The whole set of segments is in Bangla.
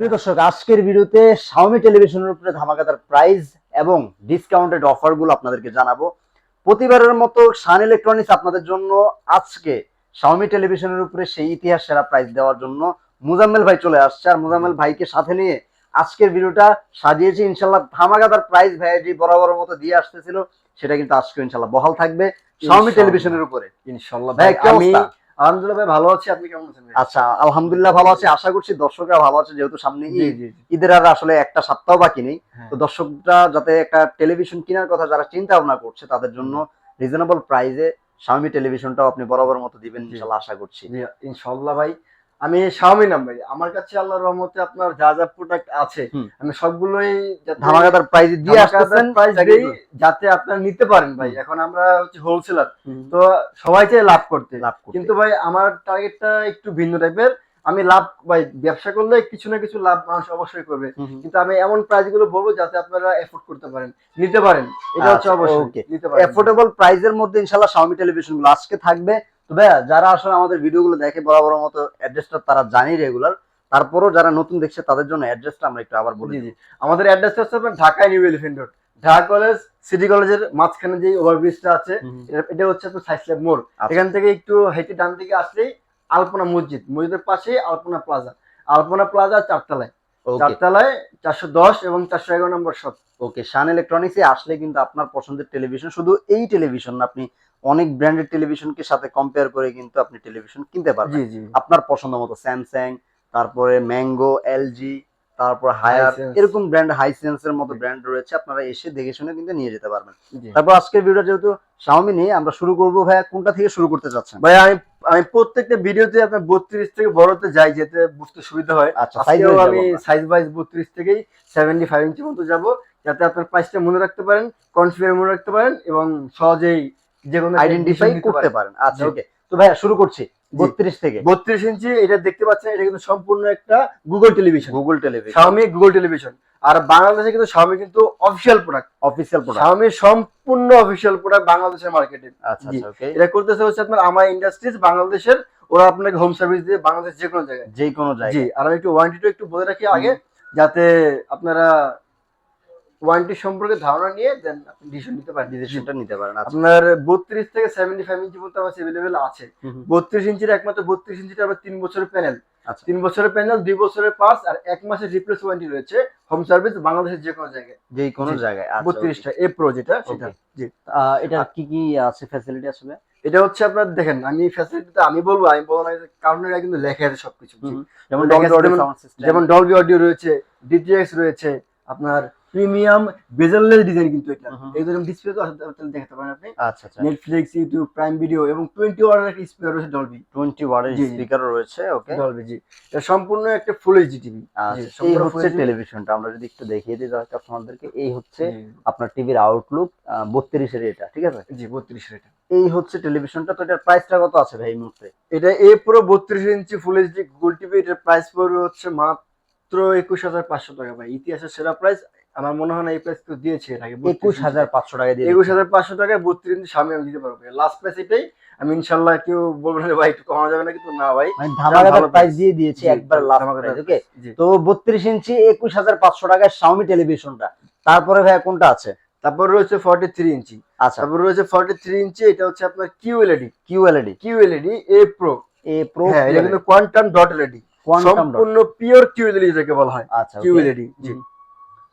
প্রিয় দর্শক আজকের ভিডিওতে Xiaomi টেলিভিশনের উপরে ধামাকাদার প্রাইস এবং ডিসকাউন্টেড অফারগুলো আপনাদেরকে জানাব। প্রতিবারের মতো শান ইলেকট্রনিক্স আপনাদের জন্য আজকে টেলিভিশনের উপরে সেই ইতিহাস সেরা প্রাইস দেওয়ার জন্য মুজাম্মেল ভাই চলে আসছে। আর মুজাম্মেল ভাইকে সাথে নিয়ে আজকের ভিডিওটা সাজিয়েছি। ইনশাল্লাহ ধামাকাদার প্রাইস ভাই যে বরাবর মতো দিয়ে আসতেছিল সেটা কিন্তু আজকে ইনশাল্লাহ বহাল থাকবে Xiaomi টেলিভিশনের উপরে। ইনশাল্লাহ ভাই, ভাই কি আমি অবস্থা? আলহামদুলিল্লাহ ভাই ভালো আছি আপনি কেমন আছেন আচ্ছা আলহামদুলিল্লাহ ভালো আছি আশা করছি দর্শকরা ভালো আছে যেহেতু সামনে। ঈদের আর আসলে একটা সপ্তাহ বাকি নেই। হ্যাঁ। তো দর্শকরা যাতে একটা টেলিভিশন কেনার কথা যারা চিন্তা ভাবনা করছে তাদের জন্য রিজনেবল প্রাইজে স্বামী টেলিভিশনটাও আপনি বরাবর মতো দিবেন ইনশাল্লাহ আশা করছি। ইনশাল্লাহ ভাই। আমি স্বামী নাম ভাই। আমার কাছে আল্লাহর রহমতে আপনার যা যা প্রোডাক্ট আছে আমি সবগুলোই ধামাকাদার প্রাইস দিয়ে আসতেছেন যাতে আপনারা নিতে পারেন ভাই। এখন আমরা হচ্ছে হোলসেলার তো সবাই চাই লাভ করতে। লাভ। কিন্তু ভাই আমার টার্গেটটা একটু ভিন্ন টাইপের আমি লাভ ভাই ব্যবসা করলে কিছু না কিছু লাভ মানুষ অবশ্যই করবে। কিন্তু আমি এমন প্রাইসগুলো বলব যাতে আপনারা এফোর্ড করতে পারেন নিতে পারেন। এটা হচ্ছে আচ্ছা, অবশ্যই. নিতে পারেন। অ্যাফোর্ডেবল প্রাইসের মধ্যে ইনশাল্লাহ স্বামী টেলিভিশনগুলো আজকে থাকবে। তো ভাইয়া যারা আসলে আমাদের ভিডিওগুলো দেখে বরাবর মতো অ্যাড্রেসটা তারা জানি রেগুলার তারপরও যারা নতুন দেখছে তাদের জন্য অ্যাড্রেসটা আমরা একটু আবার বলি জি জি। আমাদের অ্যাড্রেসটা হচ্ছে আপনার Dhaka new elephant road Dhaka college city কলেজের মাঝখানে যে ওভারব্রিজটা আছে এটা- হচ্ছে আপনার সাইসল্যাব মোড় আচ্ছা। এখান থেকে একটু হেঁটে ডান দিকে আসলেই আলপনা মসজিদ মসজিদের পাশে আলপনা প্লাজা আলপনা প্লাজা চারতলায়। চারতলায় চারশো দশ এবং চারশো এগারো নম্বর শপ ওকে শান ইলেকট্রনিক্সে আসলে কিন্তু আপনার পছন্দের টেলিভিশন শুধু এই টেলিভিশন আপনি অনেক ব্র্যান্ডেড টেলিভিশনকে সাথে কম্পেয়ার করে কিন্তু আপনি টেলিভিশন কিনতে পারবেন। জি জি। আপনার পছন্দ মতো স্যামসাং তারপরে ম্যাঙ্গো এলজি তারপর হায়ার এরকম ব্র্যান্ড হাইসেন্স এর মতো ব্র্যান্ড রয়েছে আপনারা এসে দেখে শুনে কিন্তু নিয়ে যেতে পারবেন। তারপর আজকের ভিডিও যেহেতু Xiaomi নিয়ে আমরা শুরু করব ভাইয়া কোনটা থেকে শুরু করতে চাচ্ছেন? ভাই আমি আমি প্রত্যেকটা ভিডিওতে আপনার বত্রিশ থেকে বড়তে যাই যেতে বুঝতে সুবিধা হয়। আচ্ছা আজকেও আমি সাইজ বাইজ বত্রিশ থেকেই সেভেন্টি ফাইভ ইঞ্চি মতো যাব যাতে আপনার প্রাইসটা মনে রাখতে পারেন কনফিগার মনে রাখতে পারেন এবং সহজেই যে কোনো আইডেন্টিফাই করতে পারেন। আচ্ছা। ওকে তো ভাইয়া শুরু করছি। 32 থেকে। বত্রিশ ইঞ্চি এটা দেখতে পাচ্ছেন এটা কিন্তু সম্পূর্ণ একটা Google television Google television Xiaomi Google television আর বাংলাদেশে কিন্তু শাওমি কিন্তু official product official product Xiaomi সম্পূর্ণ অফিসিয়াল প্রোডাক্ট বাংলাদেশের মার্কেটে আচ্ছা আচ্ছা ওকে এটা করতেছে হচ্ছে আপনার আমার ইন্ডাস্ট্রিজ বাংলাদেশের ওরা আপনাকে হোম সার্ভিস দিয়ে বাংলাদেশ যে কোনো জায়গায়। যে কোনো জি জায়গায় আর আমি একটু ওয়ারেন্টিটা একটু বলে রাখি আগে যাতে আপনারা ওয়ারেন্টি সম্পর্কে ধারণা নিয়ে দেন আপনি ডিসিশন নিতে পারেন। ডিসিশনটা নিতে পারেন আচ্ছা। আপনার বত্রিশ থেকে সেভেন্টি ফাইভ ইঞ্চি পর্যন্ত আমার অ্যাভেলেবেল আছে। বত্রিশ ইঞ্চির একমাত্র বত্রিশ ইঞ্চিটা আমার তিন বছরের প্যানেল আচ্ছা। তিন বছরের প্যানেল দুই বছরের পাস আর এক মাসের রিপ্লেস ওয়ারেন্টি রয়েছে। হোম সার্ভিস বাংলাদেশের যে কোনো জায়গায়। যে কোনো জায়গায় আচ্ছা বত্রিশটা এ প্রো যেটা সেটা জি। এটা কি কি আছে ফ্যাসিলিটি আসবে এটা হচ্ছে আপনার দেখেন আমি ফ্যাসিলিটিতে আমি বলব আমি বলব না কারণ এটা কিন্তু লেখা আছে সবকিছু। যেমন ডলবি অডিও রয়েছে ডিটিএক্স রয়েছে আপনার প্রিমিয়াম বেজেললেস ডিজাইন কিন্তু এটা। এই ধরুন ডিসপ্লে তো তাহলে দেখাতে পারেন আপনি। আচ্ছা আচ্ছা। নেটফ্লিক্স ইউটিউব প্রাইম ভিডিও এবং টোয়েন্টি ওয়ার্ডের একটা স্পিকার রয়েছে ডলবি 20 ওয়াটের। স্পিকার রয়েছে ওকে ডলবি জি। এটা সম্পূর্ণ একটা ফুল এইচডি টিভি আচ্ছা এই হচ্ছে টেলিভিশনটা আমরা যদি একটু দেখিয়ে দিই কাস্টমারদেরকে এই হচ্ছে আপনার টিভির আউটলুক 32 এর এটা ঠিক আছে? জি বত্রিশ এটা। এই হচ্ছে টেলিভিশনটা তো এটার প্রাইসটা কত আছে ভাই এই মুহূর্তে? এটা এ পুরো বত্রিশ ইঞ্চি ফুল এইচডি গুগল টিভি এটার প্রাইস পড়বে হচ্ছে মাত্র একুশ হাজার পাঁচশো টাকা ভাই। ইতিহাসের সেরা প্রাইস আমার মনে হয় না এই প্রাইস তো দিয়েছে এর আগে 21500 টাকা দিয়ে একুশ হাজার পাঁচশো টাকায় বত্রিশ ইঞ্চি সামনে আমি দিতে পারব। লাস্ট প্রাইস এটাই আমি ইনশাল্লাহ কেউ বলব না ভাই একটু কমানো যাবে না কিন্তু না ভাই। মানে ধামাকাদার প্রাইস দিয়ে দিয়েছি একবার লাস্ট প্রাইস ওকে। তো 32 ইঞ্চি 21500 টাকায় Xiaomi টেলিভিশনটা তারপরে ভাই কোনটা আছে? তারপর রয়েছে ফর্টি থ্রি ইঞ্চি। আচ্ছা। তারপর রয়েছে ফর্টি থ্রি ইঞ্চি এটা হচ্ছে আপনার Q LED QLED Q LED A pro A pro হ্যাঁ এটা কিন্তু কোয়ান্টাম ডট এলইডি কোয়ান্টাম সম্পূর্ণ পিওর কিউ এলইডি যেটাকে বলা হয়। আচ্ছা কিউ এলইডি জি।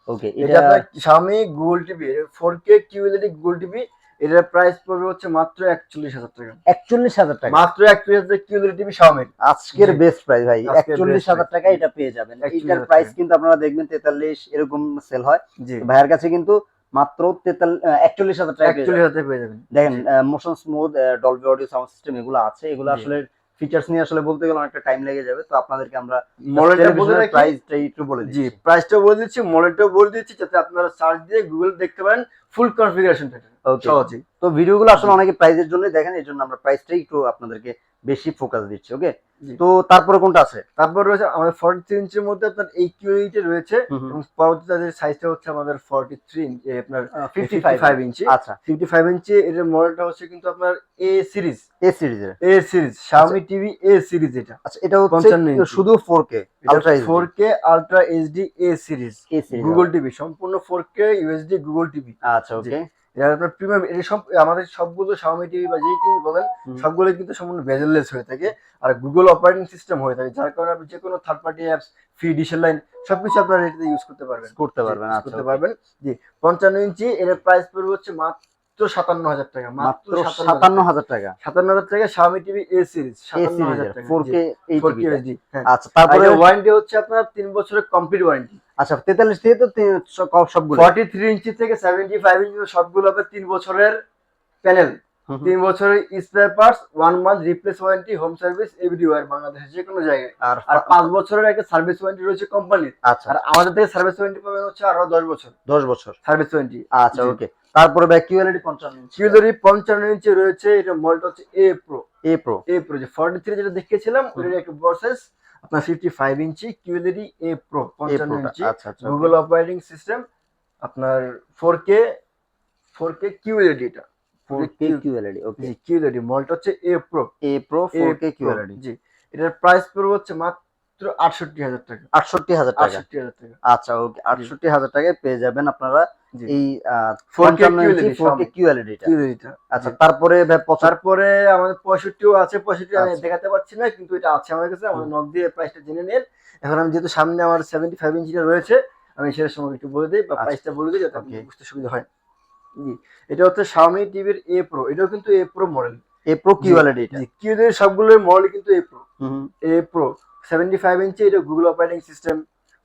ওকে এটা আপনার স্বামী Google TV four K Q LED Google TV এটার প্রাইস পড়বে হচ্ছে মাত্র একচল্লিশ হাজার টাকা। 41000 টাকা। মাত্র একচল্লিশ হাজার টিভি স্বামীর আজকের বেস্ট প্রাইস ভাই একচল্লিশ হাজার price, টাকায় এটা পেয়ে যাবেন। এটার প্রাইস কিন্তু আপনারা দেখবেন তেতাল্লিশ এরকম সেল হয়। ভাইয়ের কাছে কিন্তু মাত্র একচল্লিশ হাজার টাকা একচল্লিশ হাজার পেয়ে যাবেন। দেখেন motion smooth Dolby audio sound system এগুলো আছে। এগুলো আসলে ফিচার্স নিয়ে আসলে বলতে গেলে অনেকটা টাইম লেগে যাবে তো আপনাদেরকে আমরা মডেলটা বলে দিই প্রাইসটা একটু বলে জি দিচ্ছি। প্রাইসটাও বলে দিচ্ছি মডেলটা বলে দিচ্ছি যাতে আপনারা সার্চ দিয়ে গুগল দেখতে পারেন ফুল কনফিগারেশনটা ওকে সহজেই। তো ভিডিওগুলো আসলে অনেকে প্রাইজের জন্য দেখেন এই জন্য আমরা প্রাইসটাই একটু আপনাদেরকে বেশি ফোকাস দিচ্ছি ওকে তো তারপরে কোনটা আছে? তারপর রয়েছে আমাদের ফর্টি থ্রি ইঞ্চির মধ্যে আপনার এই কিউএইটে রয়েছে এবং পরবর্তী তাদের সাইজটা হচ্ছে আমাদের ফর্টি থ্রি ইঞ্চি আপনার ফিফটি ফাইভ ইঞ্চি আচ্ছা। ফিফটি ফাইভ ইঞ্চি এটার মডেলটা হচ্ছে কিন্তু আপনার এ সিরিজ এ সিরিজের A series Xiaomi TV A series এটা। আচ্ছা এটা হচ্ছে শুধু 4K ultra HD four K ultra HD A series A series Google TV সম্পূর্ণ four K USD Google TV আচ্ছা ওকে এটা আপনার প্রিমিয়াম এটা সব আমাদের সবগুলো শাওমি টিভি বা যেই টিভি বলেন সবগুলো কিন্তু সম্পূর্ণ বেজেললেস হয়ে থাকে। আর গুগল অপারেটিং সিস্টেম হয়ে থাকে যার কারণে আপনি যে কোনো থার্ড পার্টি অ্যাপস ফ্রি ডিশের লাইন সবকিছু আপনারা এটাতে ইউজ করতে পারবেন। করতে পারবেন আচ্ছা করতে পারবেন। জি পঞ্চান্ন ইঞ্চি এর প্রাইস পড়বে হচ্ছে মাত্র সাতান্ন হাজার টাকা মাত্র সাতান্ন হাজার টাকা। সাতান্ন হাজার টাকা শাওমি টিভি এ সিরিজ সাতান্ন হাজার টাকা ফোর কে 8GB ইউএসডি হ্যাঁ। আচ্ছা তারপরে তারপরে ওয়ারেন্টি হচ্ছে আপনার তিন বছরের কমপ্লিট ওয়ারেন্টি আচ্ছা 43 থেকে তো সবগুলো। ফর্টি থ্রি ইঞ্চি থেকে সেভেন্টি ফাইভ ইঞ্চি সবগুলো হবে তিন বছরের প্যানেল। তিন বছরের spare parts one month replace warranty home service everywhere বাংলাদেশের যে কোনো জায়গায়। আর আর পাঁচ বছরের একটা সার্ভিস ওয়ারেন্টি রয়েছে কোম্পানির আচ্ছা। আর আমাদের থেকে সার্ভিস ওয়ারেন্টি পাবেন হচ্ছে আরও দশ বছর। 10 বছর। সার্ভিস ওয়ারেন্টি আচ্ছা ওকে তারপরে ব্যাক কিউএলইডি 55 ইঞ্চি কিউলারি পঞ্চান্ন ইঞ্চি রয়েছে এটা মডেলটা হচ্ছে A pro A pro A pro যে ফর্টি থ্রি যেটা দেখিয়েছিলাম ওটার একটা প্রসেস আপনার ফিফটি ফাইভ ইঞ্চি কিউলারি এ প্রো পঞ্চান্ন ইঞ্চি গুগল অপারেটিং সিস্টেম আপনার four K four K QLED এটা 4K QLED okay G QLED মডেলটা হচ্ছে A pro A pro 4K QLED G এটার প্রাইস পড়বে হচ্ছে মাত্র আটষট্টি হাজার টাকা। 68000 টাকা। আটষট্টি হাজার টাকা। আচ্ছা ওকে 68000 টাকায় পেয়ে যাবেন আপনারা। এই 4K 55 ইঞ্চি QLED 4K কিউএলইডি টা। আচ্ছা তারপরে তারপরে আমাদের পঁয়ষট্টিও আছে পঁয়ষট্টি আমি আচ্ছা। দেখাতে পারছি না কিন্তু এটা আছে আমার কাছে আমাদের নক দিয়ে প্রাইসটা জেনে নেন। এখন আমি যেহেতু সামনে আমার সেভেন্টি ফাইভ ইঞ্চিটা রয়েছে আমি সেটার সময় একটু বলে দিই বা আচ্ছা। প্রাইসটা বলে দিই যাতে বুঝতে সুবিধা হয়। জি এটা হচ্ছে Xiaomi টিভির এ প্রো এটাও কিন্তু A pro model A pro QLED টা জি কিউদের সবগুলোর মডেল কিন্তু এ প্রো হুম। হুম। এ প্রো সেভেন্টি ফাইভ ইঞ্চি এটা Google operating system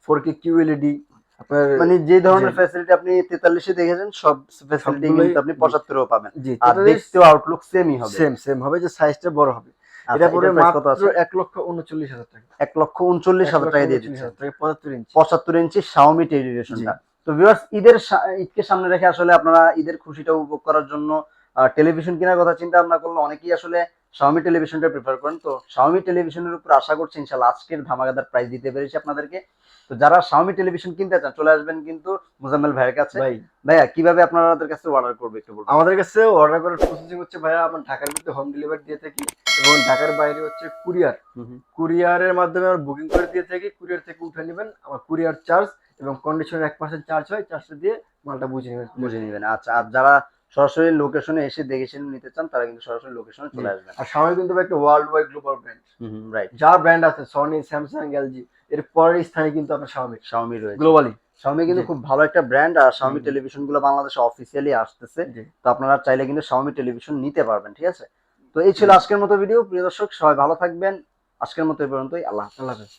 four K QLED আপনার মানে যে ধরনের। ফ্যাসিলিটি আপনি 43 এ দেখেছেন সব ফ্যাসিলিটি কিন্তু আপনি 75 এও পাবেন। জি আর দেখতেও আউটলুক সেমই হবে। সেম সেম হবে যে সাইজটা বড় হবে। আচ্ছা, এটা পরে এটার price কত মাত্র আছে? এক লক্ষ উনচল্লিশ হাজার টাকা। 1 লক্ষ 39 হাজার টাকা দিয়ে দিচ্ছেন টাকা পঁচাত্তর ইঞ্চি। 75 ইঞ্চি Xiaomi টেলিভিশনটা। তো ভিউয়ার্স ঈদের ঈদকে সামনে রেখে আসলে আপনারা ঈদের খুশিটা উপভোগ করার জন্য টেলিভিশন কেনার কথা চিন্তা ভাবনা করলে অনেকেই আসলে Xiaomi টেলিভিশনটা প্রেফার করেন। তো Xiaomi টেলিভিশনের উপর আশা করছি ইনশাআল্লাহ আজকের ধামাকাদার প্রাইস দিতে পেরেছি আপনাদেরকে। তো যারা Xiaomi টেলিভিশন কিনতে চান চলে আসবেন কিন্তু মুজাম্মেল ভাইয়ের কাছে। ভাই। ভাইয়া কীভাবে আপনাদের কাছে অর্ডার করবে একটু বলুন। আমাদের কাছে অর্ডার করার প্রসেসিং হচ্ছে ভাইয়া আমার ঢাকার ভিতরে হোম ডেলিভারি দিয়ে থাকি এবং ঢাকার বাইরে হচ্ছে কুরিয়ার। কুরিয়ারের মাধ্যমে আমরা বুকিং করে দিয়ে থাকি কুরিয়ার থেকে উঠে নেবেন আমার কুরিয়ার চার্জ এবং কন্ডিশনের এক পার্সেন্ট চার্জ হয় চার্জটা দিয়ে মালটা বুঝে নেবেন। বুঝে নিবেন। আচ্ছা আর যারা সরাসরি লোকেশনে এসে দেখে শুনে নিতে চান তারা কিন্তু সরাসরি লোকেশনে চলে আসবেন। আর সামনে কিন্তু একটা world wide global brand right যা ব্র্যান্ড আছে সনি স্যামসাং এলজি এর পরের স্থানে কিন্তু আপনার Xiaomi Xiaomi রয়েছে। গ্লোবালি Xiaomi কিন্তু খুব ভালো একটা ব্র্যান্ড আর Xiaomi টেলিভিশনগুলো বাংলাদেশে অফিসিয়ালি আসতেছে। তো আপনারা চাইলে কিন্তু Xiaomi টেলিভিশন নিতে পারবেন ঠিক আছে? তো এই ছিল আজকের মতো ভিডিও প্রিয় দর্শক সবাই ভালো থাকবেন। আজকের মতো এই পর্যন্তই। আল্লাহ। আল্লাহ হাফেজ।